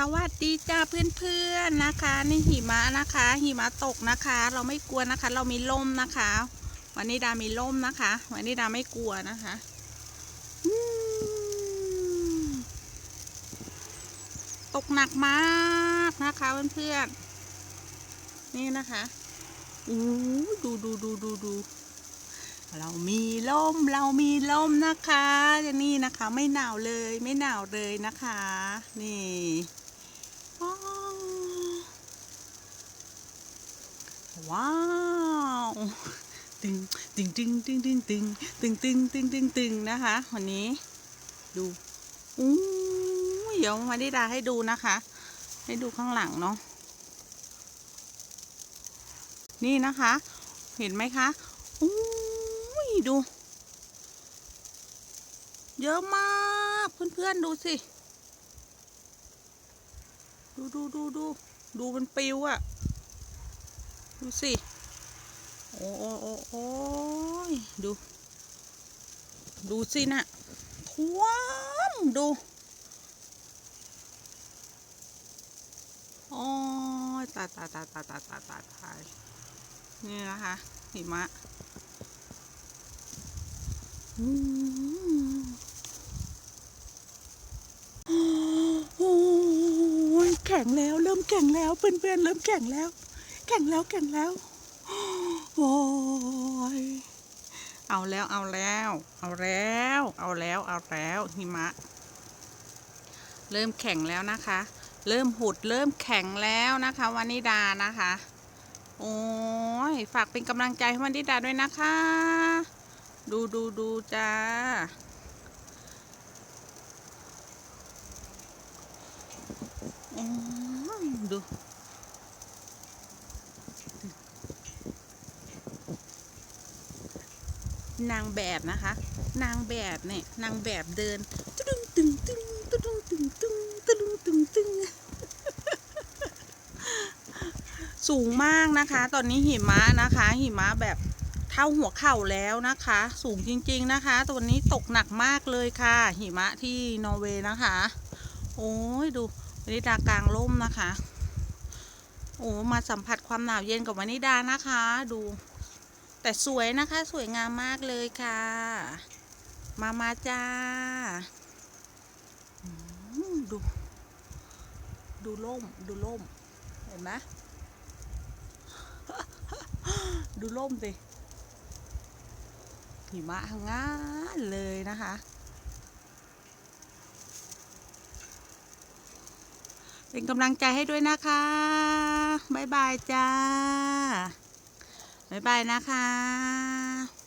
สวัสดีจ้าเพื่อนๆนะคะ นี่หิมะนะคะ หิมะตกนะคะ เราไม่กลัวนะคะ เรามีร่มนะคะ วันนี้ดามีร่มนะคะ วันนี้ดาไม่กลัวนะคะตกหนักมากนะคะเพื่อนๆนี่นะคะอู้ดูดูดูดูดูเรามีร่มเรามีร่มนะคะนี่นะคะ ไม่หนาวเลยไม่หนาวเลยนะคะ นี่ ว้าว ว้าวตึงตึงตึงตึงตึงตึงตึงตึงตึงตึงตึงนะคะวันนี้ ดูอู้เดี๋ยวมาดิดาให้ดูนะคะ ให้ดูข้างหลังเนาะนี่นะคะ เห็นไหมคะอู้ยดู เยอะมากเพื่อนๆดูสิ ดูดูดูดูดูมันปิวอะ ดูสิ โอ้โอ้โอ้โอ้ยดู ดูสินะท่วมดูโอ้ยตายตายตายตายตายตายตายตายนี่นะคะหิมะอืมโอ้ยแข็งแล้วเริ่มแข็งแล้วเพื่อนๆเริ่มแข็งแล้ว แข็งแล้วแข็งแล้วโอ้ยเอาแล้วเอาแล้ว เอาแล้ว เอาแล้วเอาแล้วหิมะ เริ่มแข็งแล้วนะคะ เริ่มหุดเริ่มแข็งแล้วนะคะวานิดานะคะ โอ้ยฝากเป็นกำลังใจให้วานิดาด้วยนะคะ ดูดูดูจ้าดู นางแบบนะคะ นางแบบเนี่ยนางแบบเดินตึ้งตึ้งตึ้งตึ้งตึ้งตึ้งตึ้งตึ้งตึ้งสูงมากนะคะ ตอนนี้หิมะนะคะ หิมะแบบเท่าหัวเข่าแล้วนะคะ สูงจริงๆนะคะ ตัวนี้ตกหนักมากเลยค่ะ หิมะที่นอร์เวย์นะคะ โอ้ยดูวนิดากลางร่มนะคะ โอ้มาสัมผัสความหนาวเย็นกับวนิดานะคะ ดู แต่สวยนะคะสวยงามมากเลยค่ะ มามาจ้าดูดูร่มดูร่มเห็นไหมดูร่มสิหิมะทั้งงานเลยนะคะ เป็นกำลังใจให้ด้วยนะคะ บ๊ายบายจ้า บ๊ายบายนะคะ